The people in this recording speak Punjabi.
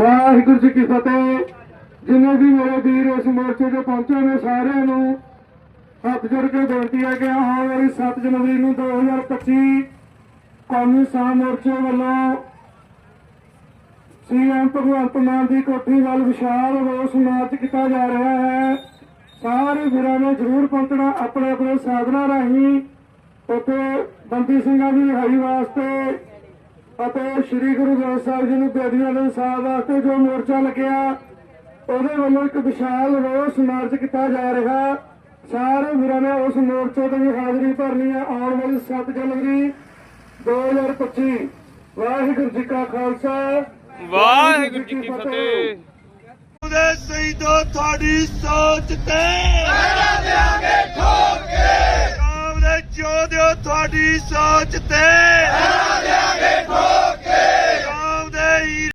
ਵਾਹਿਗੁਰੂ ਜੀ ਕੀ ਫਤਿਹ। ਜਿੰਨੇ ਵੀ ਮੇਰੇ ਵੀਰ ਇਸ ਮੋਰਚੇ ਤੇ ਪਹੁੰਚੇ ਨੇ ਸਾਰਿਆਂ ਨੂੰ ਹੱਥ ਜੋੜ ਕੇ ਬੇਨਤੀ ਹੈ ਕਿ ਆਉਣ ਵਾਲੀ 7 ਜਨਵਰੀ ਨੂੰ 2025 ਕੌਮੀ ਸਾਹ ਮੋਰਚੇ ਵੱਲੋਂ ਸੀਐਮ ਭਗਵੰਤ ਮਾਨ ਦੀ ਕੋਠੀ ਵੱਲ ਵਿਸ਼ਾਲ ਰੋਸ ਮਾਰਚ ਕੀਤਾ ਜਾ ਰਿਹਾ ਹੈ। ਸਾਰੇ ਵੀਰਾਂ ਨੇ ਜ਼ਰੂਰ ਪਹੁੰਚਣਾ ਆਪਣੇ ਆਪਣੇ ਸਾਧਨਾਂ ਰਾਹੀਂ ਉੱਥੇ ਬੰਦੀ ਸਿੰਘਾਂ ਦੀ ਰਿਹਾਈ ਵਾਸਤੇ ਅਤੇ ਸ੍ਰੀ ਗੁਰੂ ਗ੍ਰੰਥ ਸਾਹਿਬ ਜੀ ਨੂੰ ਬੇਦੀਆਂ ਦੇ ਇਨਸਾਫ ਵਾਸਤੇ ਜੋ ਮੋਰਚਾ ਲੱਗਿਆ ਉਹਦੇ ਵੱਲੋਂ ਇੱਕ ਵਿਸ਼ਾਲ ਰੋਸ ਮਾਰਚ ਕੀਤਾ ਜਾ ਰਿਹਾ। ਸਾਰੇ ਵੀਰਾਂ ਨੇ ਉਸ ਮੋਰਚੇ ਤੇ ਵੀ ਹਾਜ਼ਰੀ ਭਰਨੀ ਹੈ ਆਉਣ ਵਾਲੀ 7 ਜਨਵਰੀ 2025 ਵਾਹਿਗੁਰੂ ਜੀ ਕਾ ਖਾਲਸਾ। ਵਾਹਿਗੁਰੂ ਜੀ ਕੀ ਫਤਿਹ। ਉਹਦੇ ਸ਼ਹੀਦੋ ਤੁਹਾਡੀ ਸੋਚ ਤੇ ਪਹਿਰਾ ਦੇਾਂਗੇ ਠੋਕ ਕੇ। ਕਾਮ ਦੇ ਚੋਦਿਓ ਤੁਹਾਡੀ ਸੋਚ ਤੇ।